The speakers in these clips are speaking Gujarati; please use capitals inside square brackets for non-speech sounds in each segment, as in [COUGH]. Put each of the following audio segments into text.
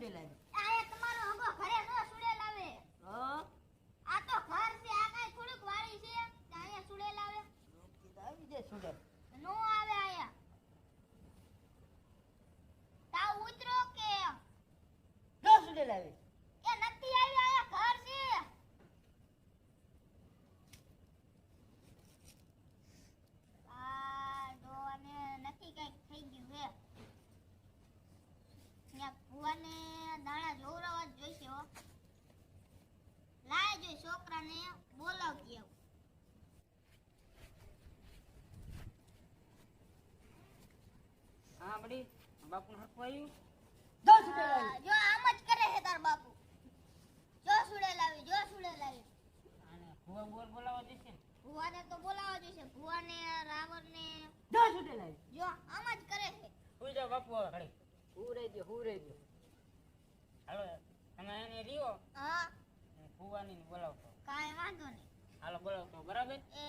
દસ સુડેલ આવી આયા તમારો હગો ઘરે નો સુડે લાવે હા આ તો ઘર છે આ કાંઈ થોડુંક વાળી છે કે આયા સુડે લાવે આવી જાય સુડેલ નો આવે આયા તાવ ઉતરો કે દસ સુડેલ આવી એ નથી આવી આયા ઘર છે આ ડોહાને નથી કંઈક થઈ ગયું હે ત્યાં ભુવાને દાણા જોવરાવા જ જોઈશે હો લાય જોઈ છોકરાને બોલાવતી આવું હા બડી બાપુ હરખું આવ્યું દસ સુડેલ આવી. જો આમ જ કરે છે તાર બાપુ. જો સુડે લાવી જો સુડે લાવી અને ભુવા બોલ બોલાવા દેશે ભુવાને તો બોલાવા જોઈશે. ભુવાને રાવણને. જો સુડે લાવી જો આમ જ કરે છે. સુઈ જાઓ બાપુ હવે ઘડી હુરે હું રહી દો હાલો તમે એને રીઓ હા. ભુવાની ને બોલાવતો. કાંઈ વાંધો નહીં. હાલો બોલાવતો બરાબર? એ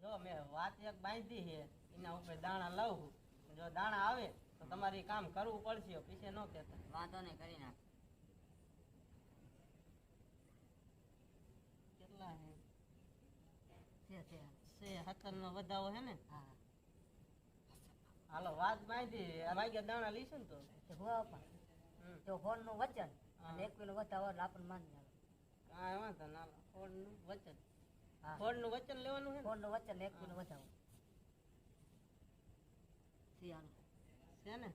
જો મેં વાત એક બાંધી છે એના ઉપર દાણા લઉં છું જો દાણા આવે તો તમારે કામ કરવું પડશે પીછે ન કહેતા. વાંધો નહીં કરી નાખ. કેટલા નો વધાવો ને? હાલો વાત બાંધી. આ વાગ્યા દાણા લઈશું ને તો. જો નું વચન. અને એક કિલો વધાવો આપણને માની આવે. કાંઈ વાંધો ના હાલો. ફોડનું વચન. હા. નું વચન લેવાનું છે ને? નું વચન એક કિલો વધાવો. શિયાળો. છે ને?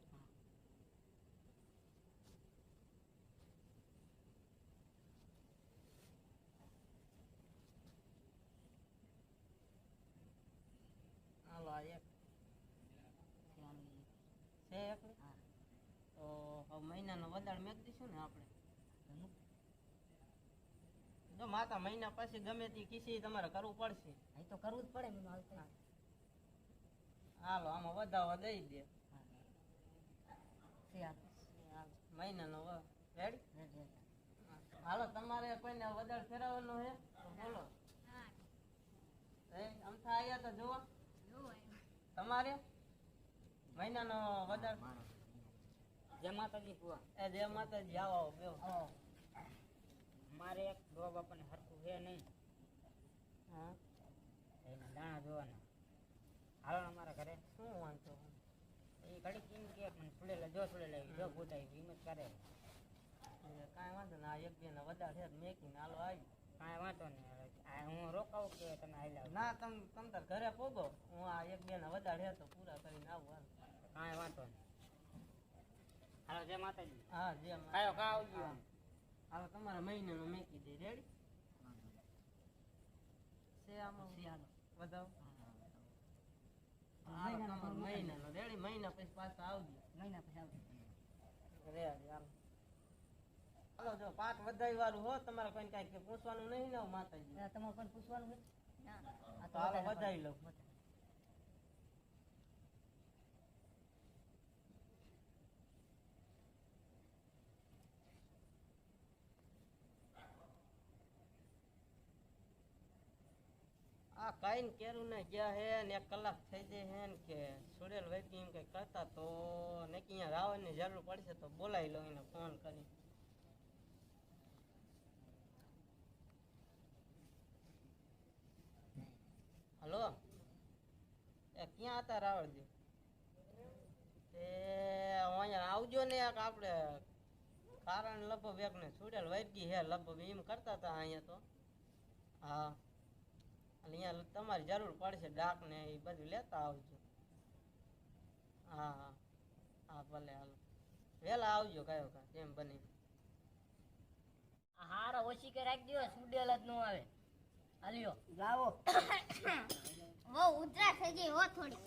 હાલો એક. છે એક? હા. તો હવે મહિનાનો વધારે મેક દઈશું ને આપણે. જો માતા મહિના પછી ગમે તે કિસી તમારે કરવું પડશે. અહીં તો કરવું જ પડે હાલ આમાં વધાવો દઈ દે. મહિનાનો રેડી. હાલો તમારે કોઈને વધારે ફેરવવાનું છે તો બોલો. અમથા આવ્યા તો જુઓ. તમારે? મહિનાનો વધાર? જય માતાજી ભૂવા એ જય માતાજી આવો બેહો. આવો. મારે એક ડોબ બાપાને હરખું છે નહીં. હા. એના દાણા જોવાના. હાલો અમારા ઘરે. શું વાંધો? એ ઘડી કેમ કે મને સુડેલા જો સુડેલા જો ભૂતાઈ હિંમત કરે. કાંઈ વાંધો ના એક બે ને વધારે છે મેકીને હાલો આવી. કાંઈ વાંધો નહીં હું રોકાવું કે તમે આવી? ના તમ તમ તાર ઘરે પોગો. હું આ એક બે ને વધારે છે તો પૂરા કરીને આવું હાલ. કાંઈ વાંધો નહીં. હાલો જય માતાજી. હા જે કાયો કા આવજો. હાલો તમારા મહિનાનું મેકી દે રેડી છે આમાં? વધાવો. મહિનાનો રેડી મહિના પછી પાછા આવજો. મહિના પછી આવજો. રે આમ હાલો જો પાક વધાઈ વાળું હો તમારે કોઈ કાંઈ પૂછવાનું નહીં ને માતાજી તમારે કોઈ પૂછવાનું હોય? ના. તો હાલો વધાઈ લઉં. કઈ કેરું ને ગયા હે ને એક કલાક થઈ જાય હે ને કે સુડેલ વૈકી એમ કઈ કરતા તો ને કે અહીંયા રાવણની જરૂર પડશે તો બોલાવી લો એને ફોન કરી હલો? એ ક્યાં હતા રાવણજી? તે અહીંયા આવજો ને એક આપણે કારણ લગભગ એક ને સુડેલ વૈકી હે લગભગ એમ કરતા હતા અહીંયા તો. હા. અહીંયા તમારી જરૂર પડશે ડાક ને એ બધું લેતા આવજો. હા હા હા ભલે હાલો. વહેલા આવજો કયો કા જેમ બને આ હારા ઓછી કે રાખ દો સુડેલ જ ન આવે. હાલ્યો. જાઓ [COUGHS] બહુ ઉધરા થઈ ગઈ હો થોડી.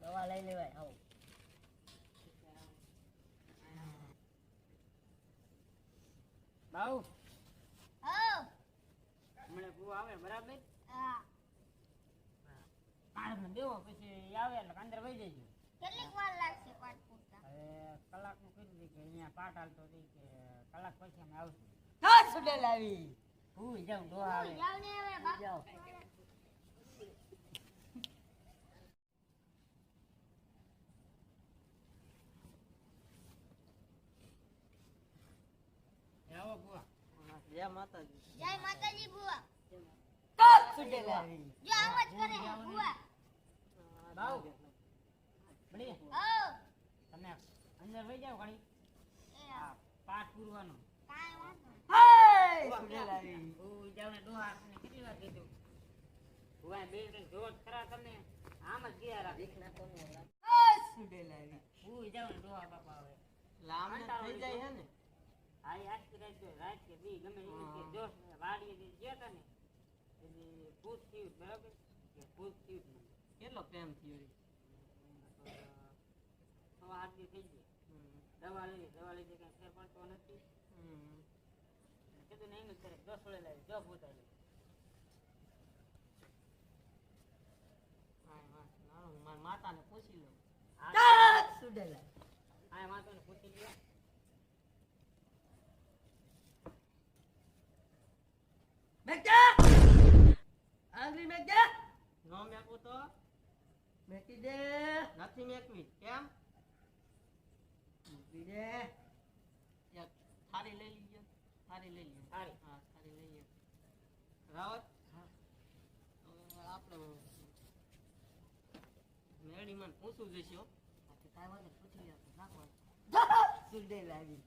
દવા લઈ લેવાય આવો બાઉ. હો હમણાં ભૂવા આવે બરાબર? હા દેવો પછી આવે એટલે અંદર વહી જજો કેટલીક વાર લાગશે પાટ પૂરતા હવે કલાકનું દે કે પાઠ હાલતો હતી કે કલાક પછી અમે આવશું હા સુડેલ આવી હું જાઉં ડોહા આવે બુઆ જય માતાજી. જય માતાજી, બુઆ. સુડેલ જો આમ જ કરે છે બાઉ બળી ઓ તમે અંદર વઈ જાવ ઘણી એ આ. પાઠ પૂરવાનો. કાંઈ વાંધો આવી હું ડોહા આપણને કેટલી વાર કીધું? ભુવાએ બે ત્રણ ખરા તમને. આમ જ ગયા રાખે. સુડેલ આવી હું જાઉં ને ડોહા બાપા હવે. લાંબુ થઈ જાય હે ને. હા એ આજ રાત કે દી ગમે એ રીતે જોશ ને વાડીએ જે ગયા ને. એટલે થયું દવા લઈ દવા લીધી કાંઈ ફેર પડતો નથી કીધું ને એમ જ કરે જો સોળે લાવી જો ભૂત મારી માતાને પૂછી લઉં સુડેલા હા વાંધો ને પૂછી લ્યો આંગળી મેં દે નો મેકું તો મેકી દે નથી મેકવી કેમ મૂકી દે એક થાળી લઈ લીજો થાળી લઈ લઈએ થાળી? હા થાળી લઈ રાવત હા આપણે મેળીમાં પૂછવું જઈશું પૂછી લ્યો નાખો સુડેલ આવી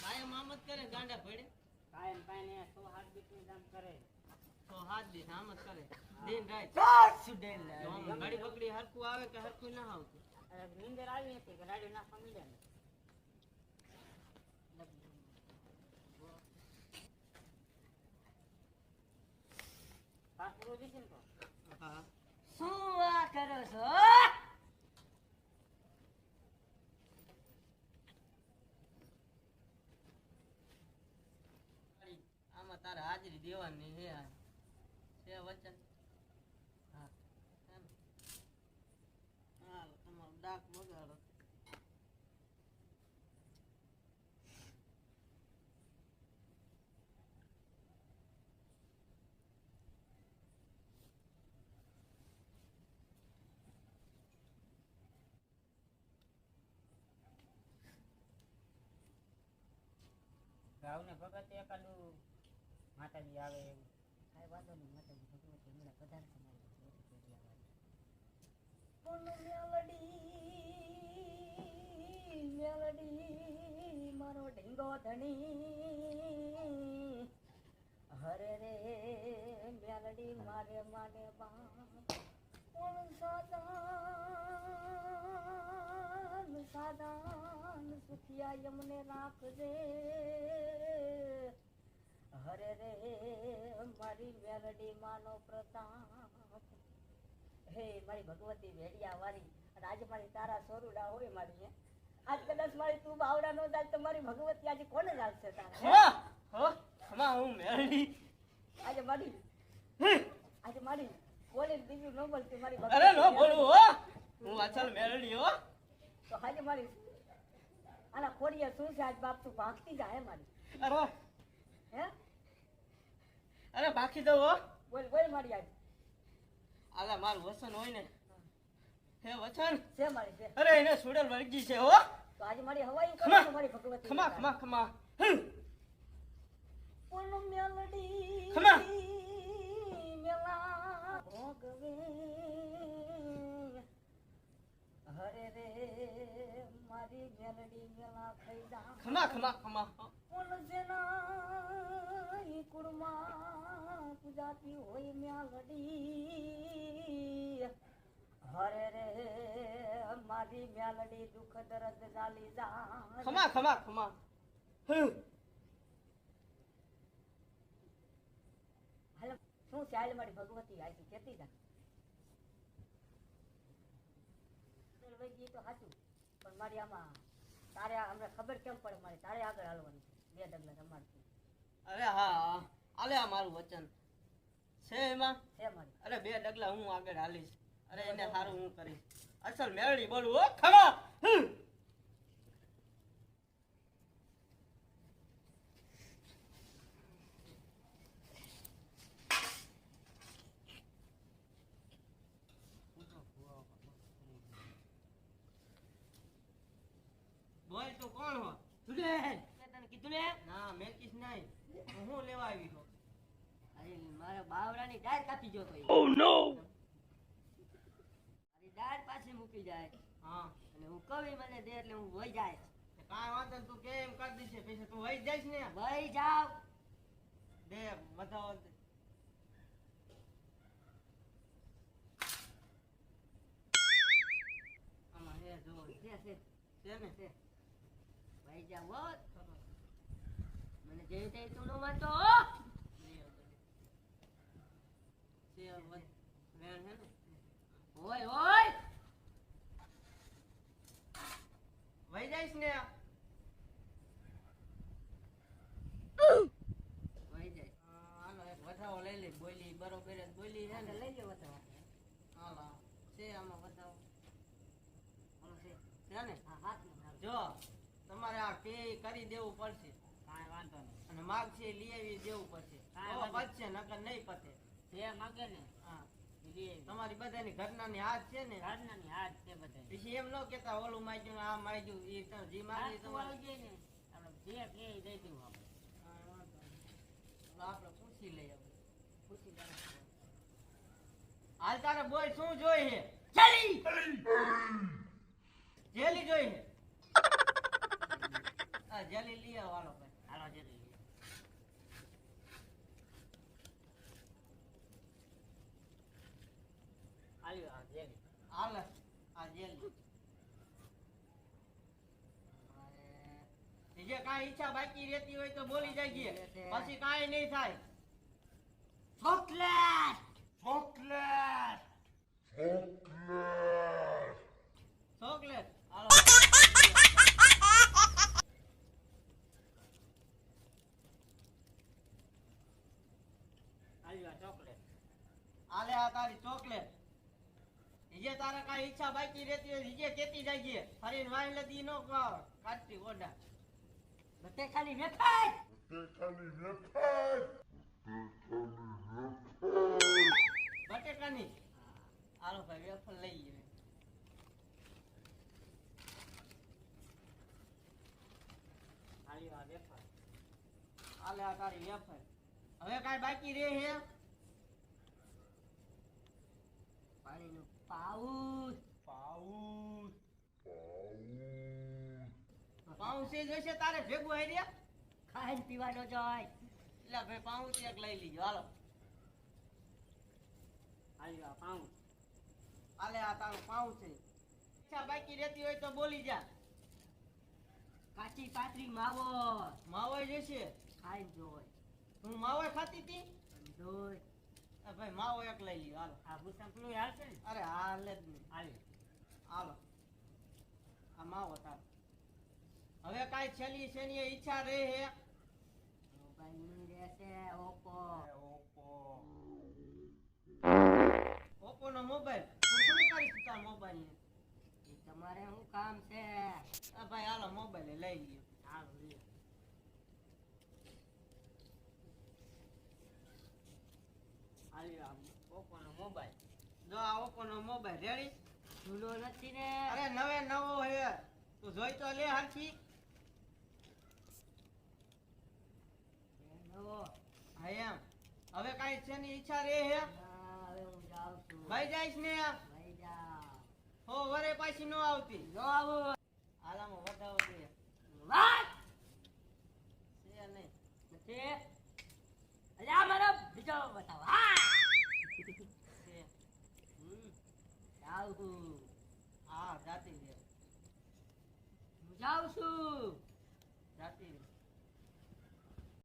કાયમ આમ જ કરે ગાંડા ભેડે કાયમ કાંઈ ને સો હાથ બીટની દામ કરે. સો હાથ બીટ આમ જ કરે. દિન રાત આમ ઘડી બકડી હરખું આવે કે હરકું ના આવતું? અરે નીંદર આવી કે નાખવા માંડ્યા ને. ને તો? હા. શું આ કરો છો આમાં તારે હાજરી દેવાની છે છે વચન? હા. હાલો ડાક બગાડો ગાવને ભગત એકાદું માતાજી આવે એવું કાંઈ વાંધો નહીં માતાજી ભગવતી હમણાં પધાર તમારી મોટી પેઢી આવે મેલડી મારો ઢીંગો ધણી હરે રે મેલડી મારે માને બાપ સાદાન સાદાન સુખિયા યમને રાખજે હરે રે મારી વેલડી માનો પ્રતાપ. હે મારી ભગવતી વેડિયા વાળી અને આજે મારી તારા સોરુડા હોય મારી હે? આજ કદાચ મારી તું બાવડા નો જાય તો મારી ભગવતી આજે કોને લાગશે તારા? હો? મેળવી આજે મારી આજે મારી બોલી બીજું ન બોલતી મારી અરે નો બોલું હો. હું અસલ મેળવી હો. તો આજે મારી આના કોડિયા શું છે? આજ બાપ તું ભાગતી જાય મારી. અરે હે? અરે બાકી દઉં હો. બોલ બોલ મારી આજ આલા મારું વસન હોય ને. હે વચન છે મારી છે. અરે એને સુડેલ વર્ગી છે હો. તો આજે મારી હવાઈ. કરો મારી ભગવતી ખમા ખમા ખમા. હમ. મેલડી ખમા. મેલા ભોગવે. હરે રે મારી મેલડી મેલા જા. ખમા ખમા ખમા. કોણ જેના ઈ કુળમાં પૂજાતી હોય મેલડી હરે રે મારી મેલડી દુઃખ દર્દ જાલી જા ખમા ખમા ખમા. હમ. શું ચાલ મારી ભગવતી આવી કેતી જા. તો સાચું પણ મારી આમાં તારે અમને ખબર કેમ પડે? મારે તારે આગળ હાલવાનું બે ડગલા રમાડતી અરે હા હા. આલે આ મારું વચન. છે એમાં? અરે બે ડગલા હું આગળ હાલીશ. અરે એને સારું હું કરીશ. અસલ મેળડી બોલું હો ખમા બોલ તું કોણ હો? તું તને કીધું ને? ના કીધું નહીં. હું લેવા આવી મારા બાવડાની ડાળ કાપી ગયો તો ઓ નો મારી ડાળ પાછી મૂકી જાય. હા. અને હું કવિ મને દે એટલે હું વહી જાય. કાંઈ વાંધો તું કેમ કરી દેશે પછી તું વહી જઈશ ને. વહી જાવ. દે બતાવો જો. વહી જાવ મને જેવી તેવી તું ન ને ઓય ઓય વહી જઈશ ને વહી જાય હાલો એક વધાવો લઈ લે બોલી બરોબર જ બોલી છે ને લઈ લો હાલો છે આમાં વધાવો જો તમારે આ પે કરી દેવું પડશે. કાંઈ વાંધો નહીં. અને માગ છે લઈ આવી દેવું પડશે. પતશે નકર નહીં પતે. જે માગે ને હા. એ લઈ આવી. તમારી બધાની ઘટનાની હાથ છે ને? ઘરનાની હાથ છે બધાય. પછી એમ ન કેતા ઓલું માગ્યું આ માગ્યું એ જે માગી તમારે. જાય ને. આપણે જે કે દઈ આપણે. આપણે પૂછી લઈએ પૂછી હાલ તારે બોલ શું જોઈ છે ચાલી જેલી જોઈ છે હા જેલી લઈ આવો હાલો ભાઈ હાલો જરી લઈએ. હાલ્યો આ જેલી. હાલ આ જેલી જે કાંઈ ઈચ્છા બાકી રહેતી હોય તો બોલી જાય પછી કાંઈ નહીં થાય. ચોકલેટ! ચોકલેટ! ચોકલેટ. ચોકલેટ. આલે આ તારી ચોકલેટ. જે તારે કઈ ઈચ્છા બાકી રહેતી હોય જે કેતી જાય ફરીને વાઈ લદી નો કાઢતી ઓડા ભાઈ વેફર લઈ આ વેફર આલે આ તારી વેફર હવે કાઈ બાકી રહે હે પાણીનું પાઉચ. પાઉસ જોઈશે તારે ભેગું આવી રહ્યા ખાઈને પીવાનો જાય એટલે ભાઈ પાઉસ એક લઈ લીજો હાલો. હાલ્યો આ પાઉં આલે આ તારું પાઉસ. છે ઈચ્છા બાકી રહેતી હોય તો બોલી જા. કાચી પાતરી માવો માવો જશે ખાઈને જોય હું માવો ખાતી હતી જોય ભાઈ માવો એક લઈ લીધો હાલો. આ ભૂસણ પેલું હાલશે ને? અરે હાલે જ નહીં. હાલે હાલો. આ માવો તારો. હવે કાઈ છેલી છેલ્લી ઈચ્છા રહે હે? મોબાઈલની રહેશે ઓપ્પો ઓપ્પો નો મોબાઈલ શું કરીશ તાર મોબાઈલ ને તમારે શું કામ છે? આ ભાઈ હાલો મોબાઈલ લઈ લ્યો. હાલો લ્યો. હાલ્યો આ ઓપ્પોનો મોબાઈલ. જો આ ઓપ્પો નો મોબાઈલ રેડી જૂનો નથી ને. અરે નવે નવો હે. તું જોઈ તો લે હરખી હવે કાંઈ છે ની ઈચ્છા રે હે? હવે હું જાઉં છું. ભાઈ જઈશ ને ભાઈ જા હો વરે પાછી નો આવતી. નો આવો. આલામો વધાવો દે વાત? છે ને નથી અલ્યા મારો બીજો બતાવો. હા! જાઉં છું. હા જાતી રે હું જાઉં છું. જાતી રે